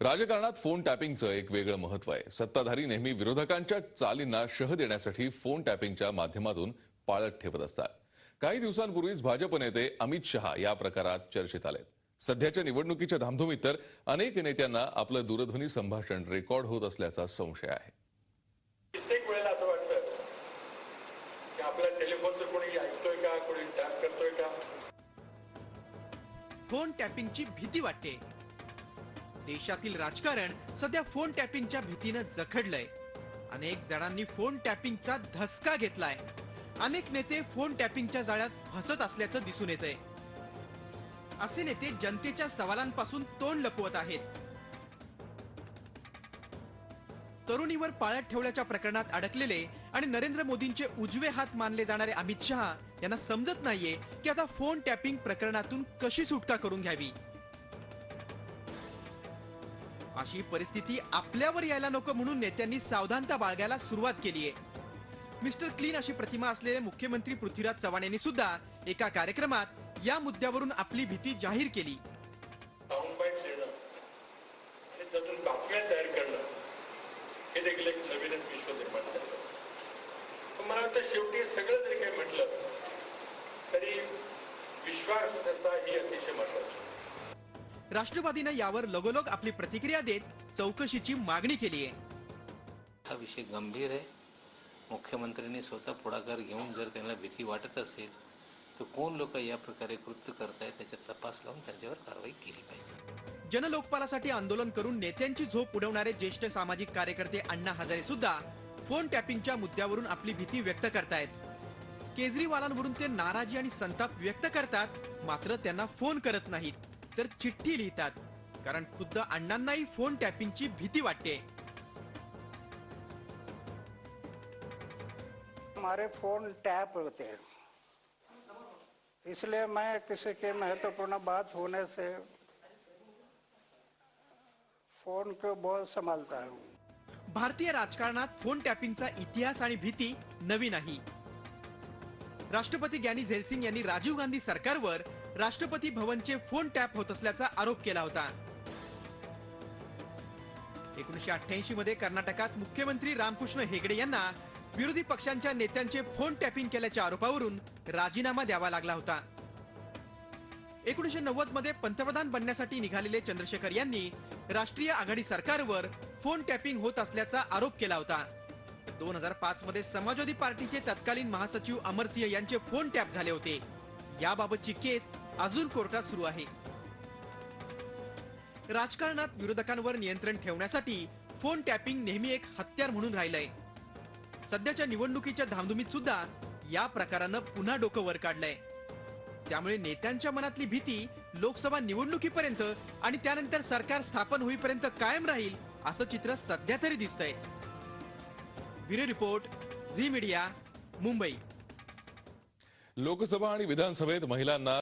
राजकारणात फोन टॅपिंगचं एक वेगळं महत्त्व आहे. सत्ताधारी नेहमी विरोधकांच्या चालींना शह देण्यासाठी फोन टॅपिंगच्या माध्यमातून पाळत ठेवत असतात. काही दिवसांपूर्वीच भाजप नेते अमित शहा या प्रकारात चर्चेत आले सध्याच्या निवडणुकीच्या धामधुमीत तर अनेक नेत्यांना आपलं दूरध्वनी संभाषण रेकॉर्ड होत असल्याचा संशय आहे. कित्येक वेळेला असं वाटतं की आपल्या टेलिफोनचं कोणी ऐकतोय का? कोणी टॅप करतोय का? फोन टॅपिंगची भीती वाटते. देशातील राजकारण सध्या फोन टॅपिंगच्या भीतीनं जखडलंय. अनेक जणांनी फोन टॅपिंगचा धसका घेतलाय. अनेक नेते फोन टॅपिंगच्या जाळ्यात फसत असल्याचं दिसून येतंय. असे नेते जनतेच्या सवालांपासून तोंड लपवत आहेत. तरुणीवर पाळत ठेवल्याच्या प्रकरणात अडकलेले आणि नरेंद्र मोदींचे उजवे हात मानले जाणारे अमित शहा यांना समजत नाहीये की आता फोन टॅपिंग प्रकरणातून कशी सुटका करून घ्यावी. अशी परिस्थिती आपल्यावर यायला नको म्हणून नेत्यांनी सावधानता बाळगायला सुरुवात केली आहे. मिस्टर क्लीन अशी प्रतिमा असलेले मुख्यमंत्री पृथ्वीराज चव्हाण यांनी सुद्धा एका कार्यक्रमात या मुद्द्यावरून आपली भीती जाहीर केली. बातम्या तयार करणं हे देखील एक नवीनच विश्व निर्माण झालं. मला वाटतं शेवटी सगळं जरी काही म्हटलं तरी विश्वासार्हता ही अतिशय महत्वाची राष्ट्रवादीनं यावर लगोलग आपली प्रतिक्रिया देत चौकशीची मागणी केली आहे. हा विषय गंभीर आहे. मुख्यमंत्र्यांनी स्वतः पुढाकार घेऊन जर त्यांना भीती वाटत असेल तर कोण लोक या प्रकारे कृत्य करतायत त्याचा तपास लावून त्यांच्यावर कारवाई केली पाहिजे. जनलोकपालासाठी आंदोलन करून नेत्यांची झोप उडवणारे ज्येष्ठ सामाजिक कार्यकर्ते अण्णा हजारे सुद्धा फोन टॅपिंगच्या मुद्द्यावरून आपली भीती व्यक्त करतायत. केजरीवालांवरून ते नाराजी आणि संताप व्यक्त करतात मात्र त्यांना फोन करत नाहीत. तर चिठ्ठी लिहितात. कारण खुद्द अण्णांनाही फोन टॅपिंगची भीती वाटते. हमारे फोन टैप होते हैं. इसलिए मैं किसी की महत्त्वपूर्ण बात होने से फोन को बहुत संभालता हूँ। भारतीय राजकारणात फोन टॅपिंगचा इतिहास आणि भीती नवी नाही. राष्ट्रपती ग्यानी झेलसिंग यांनी राजीव गांधी सरकारवर राष्ट्रपती भवनचे फोन टॅप होत असल्याचा आरोप केला होता. एकोणीशे अठ्ठ्याऐंशी मध्ये कर्नाटकात मुख्यमंत्री रामकृष्ण हेगडे यांना विरोधी पक्षांच्या नेत्यांचे फोन टॅपिंग केल्याच्या आरोपावरून राजीनामा द्यावा लागला होता. एकोणीशे नव्वदमध्ये पंतप्रधान बनण्यासाठी निघालेले चंद्रशेखर यांनी राष्ट्रीय आघाडी सरकारवर फोन टॅपिंग होत असल्याचा आरोप केला होता. दोन हजार पाच मध्ये समाजवादी पार्टीचे तत्कालीन महासचिव अमरसिंह यांचे फोन टॅप झाले होते. याबाबतची केस अजून कोर्टात सुरू आहे. राजकारणात विरोधकांवर नियंत्रण ठेवण्यासाठी फोन टॅपिंग नेहमी एक हत्यार म्हणून राहिलंय. सध्याच्या निवडणुकीच्या धामधुमीत सुद्धा या प्रकारानं पुन्हा डोकं वर काढलंय. त्यामुळे नेत्यांच्या मनातली भीती लोकसभा निवडणुकीपर्यंत आणि त्यानंतर सरकार स्थापन होईपर्यंत कायम राहील असं चित्र सध्या तरी दिसतंय. Bureau report Zee media Mumbai. Lok Sabha आणि विधानसभेत महिलांना